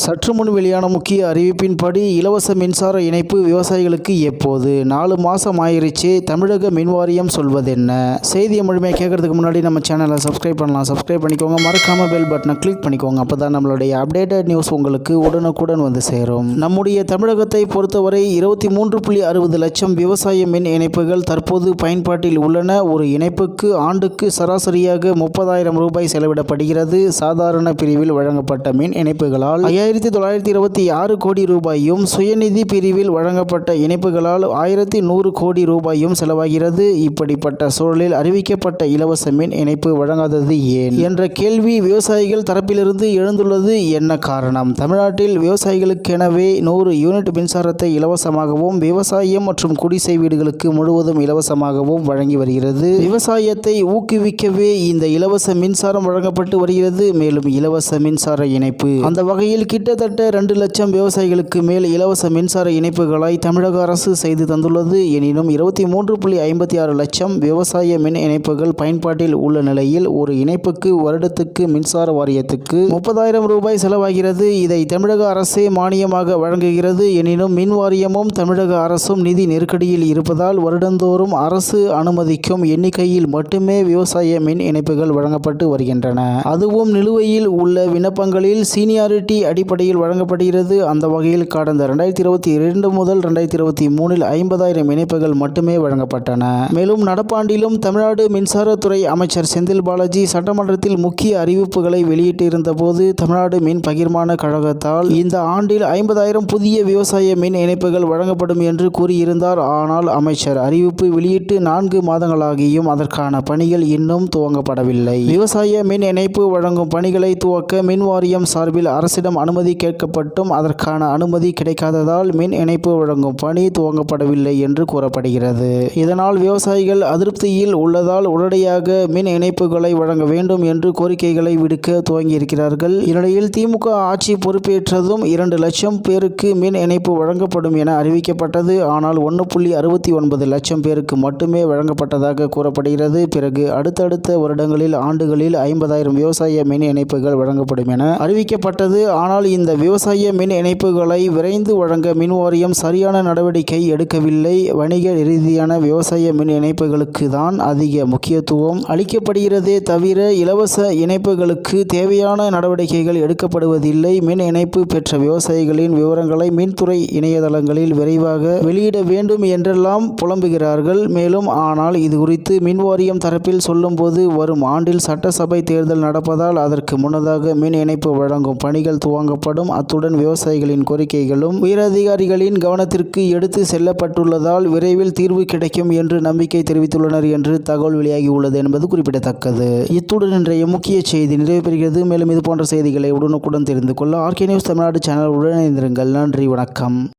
சற்று முன் வெளியான முக்கிய அறிவிப்பின்படி இலவச மின்சார இணைப்பு விவசாயிகளுக்கு எப்போது? நாலு மாதம் ஆயிருச்சு. தமிழக மின் வாரியம் சொல்வதென்ன? செய்தியை முழுமையாக கேட்கறதுக்கு முன்னாடி நம்ம சேனலை சப்ஸ்கிரைப் பண்ணலாம். சப்ஸ்கிரைப் பண்ணிக்கோங்க. மறக்காம பெல் பட்டனை கிளிக் பண்ணிக்கோங்க. அப்போ தான் நம்மளுடைய அப்டேட்டட் நியூஸ் உங்களுக்கு உடனுக்குடன் வந்து சேரும். நம்முடைய தமிழகத்தை பொறுத்தவரை இருபத்தி மூன்று புள்ளி அறுபது லட்சம் விவசாய மின் இணைப்புகள் தற்போது பயன்பாட்டில் உள்ளன. ஒரு இணைப்புக்கு ஆண்டுக்கு சராசரியாக முப்பதாயிரம் ரூபாய் செலவிடப்படுகிறது. சாதாரண பிரிவில் வழங்கப்பட்ட மின் இணைப்புகளால் ஐயாயிரத்தி தொள்ளாயிரத்தி இருபத்தி ஆறு கோடி ரூபாயும் சுயநிதி பிரிவில் வழங்கப்பட்ட இணைப்புகளால் ஆயிரத்தி நூறு கோடி ரூபாயும் செலவாகிறது. இப்படிப்பட்ட சூழலில் அறிவிக்கப்பட்ட இலவச மின் இணைப்பு வழங்காதது ஏன்? என்ற கேள்வி விவசாயிகள் தரப்பிலிருந்து எழுந்துள்ளது. என்ன காரணம்? தமிழ்நாட்டில் விவசாயிகளுக்கெனவே நூறு யூனிட் மின்சாரத்தை இலவசமாகவும் விவசாயம் மற்றும் குடிசை வீடுகளுக்கு முழுவதும் இலவசமாகவும் வழங்கி வருகிறது. விவசாயத்தை ஊக்குவிக்கவே இந்த இலவச மின்சாரம் வழங்கப்பட்டு வருகிறது. மேலும் இலவச மின்சார இணைப்பு. அந்த வகையில் கிட்டத்தட்ட ரெண்டு லட்சம் விவசாயிகளுக்கு மேல் இலவச மின்சார இணைப்புகளாய் தமிழக அரசு செய்து தந்துள்ளது. எனினும் இருபத்தி மூன்று புள்ளி ஐம்பத்தி ஆறு லட்சம் விவசாய மின் இணைப்புகள் பயன்பாட்டில் உள்ள நிலையில் ஒரு இணைப்புக்கு வருடத்துக்கு மின்சார வாரியத்துக்கு முப்பதாயிரம் ரூபாய் செலவாகிறது. இதை தமிழக அரசே மானியமாக வழங்குகிறது. எனினும் மின் வாரியமும் தமிழக அரசும் நிதி நெருக்கடியில் இருப்பதால் வருடந்தோறும் அரசு அனுமதிக்கும் எண்ணிக்கையில் மட்டுமே விவசாய மின் இணைப்புகள் வழங்கப்பட்டு வருகின்றன. அதுவும் நிலுவையில் உள்ள விண்ணப்பங்களில் சீனியாரிட்டி அடிப்படையில் வழங்கப்படுகிறது. அந்த வகையில் கடந்த ரெண்டாயிரத்தி இருபத்தி இரண்டு முதல் ரெண்டாயிரத்தி இருபத்தி மூணில் ஐம்பதாயிரம் இணைப்புகள் மட்டுமே வழங்கப்பட்டன. மேலும் நடப்பாண்டிலும் தமிழ்நாடு மின்சாரத்துறை அமைச்சர் செந்தில் பாலாஜி சட்டமன்றத்தில் முக்கிய அறிவிப்புகளை வெளியிட்டிருந்த போது தமிழ்நாடு மின் பகிர்மான கழகத்தால் இந்த ஆண்டில் ஐம்பதாயிரம் புதிய விவசாய மின் இணைப்புகள் வழங்கப்படும் என்று கூறியிருந்தார். ஆனால் அமைச்சர் அறிவிப்பு வெளியிட்டு நான்கு மாதங்களாகியும் அதற்கான பணிகள் இன்னும் துவங்கப்படவில்லை. விவசாய மின் இணைப்பு வழங்கும் பணிகளை துவக்க மின் வாரியம் சார்பில் அரசிடம் அனுமதி கேட்கப்பட்டும். அதற்கான அனுமதி கிடைக்காததால் மின் இணைப்பு வழங்கும் பணி துவங்கப்படவில்லை என்று கூறப்படுகிறது. இதனால் விவசாயிகள் அதிருப்தியில் உள்ளதால் உடனடியாக மின் இணைப்புகளை வழங்க வேண்டும் என்று கோரிக்கைகளை விடுக்க துவங்கியிருக்கிறார்கள். இந்நிலையில் திமுக ஆட்சி பொறுப்பேற்றதும் இரண்டு லட்சம் பேருக்கு மின் இணைப்பு வழங்கப்படும் என அறிவிக்கப்பட்டது. ஆனால் ஒன்று புள்ளி அறுபத்தி ஒன்பது லட்சம் பேருக்கு மட்டுமே வழங்கப்பட்டதாக கூறப்படுகிறது. பிறகு அடுத்தடுத்த வருடங்களில் ஆண்டுகளில் ஐம்பதாயிரம் விவசாய மின் இணைப்புகள் வழங்கப்படும் என அறிவிக்கப்பட்டது. ஆனால் ஆனால் இந்த விவசாய மின் இணைப்புகளை விரைந்து வழங்க மின் வாரியம் சரியான நடவடிக்கை எடுக்கவில்லை. வணிக ரீதியான விவசாய மின் இணைப்புகளுக்கு தான் அதிக முக்கியத்துவம் அளிக்கப்படுகிறதே தவிர இலவச இணைப்புகளுக்கு தேவையான நடவடிக்கைகள் எடுக்கப்படுவதில்லை. மின் இணைப்பு பெற்ற விவசாயிகளின் விவரங்களை மின்துறை இணையதளங்களில் விரைவாக வெளியிட வேண்டும் என்றெல்லாம் புலம்புகிறார்கள். மேலும் ஆனால் இது குறித்து மின் வாரியம் தரப்பில் சொல்லும்போது வரும் ஆண்டில் சட்டசபை தேர்தல் நடப்பதால் அதற்கு முன்னதாக மின் இணைப்பு வழங்கும் பணிகள் வாங்கப்படும் அத்துடன் விவசாயிகளின் கோரிக்கைகளும் உயரதிகாரிகளின் கவனத்திற்கு எடுத்து செல்லப்பட்டுள்ளதால் விரைவில் தீர்வு கிடைக்கும் என்று நம்பிக்கை தெரிவித்துள்ளனர் என்று தகவல் வெளியாகியுள்ளது என்பது குறிப்பிடத்தக்கது. இத்துடன் இன்றைய முக்கிய செய்தி நிறைவு பெறுகிறது மேலும் இது போன்ற செய்திகளை உடனுக்குடன் தெரிந்து கொள்ள ஆர்கே நியூஸ் தமிழ்நாடு சேனல் உடன் நன்றி வணக்கம்.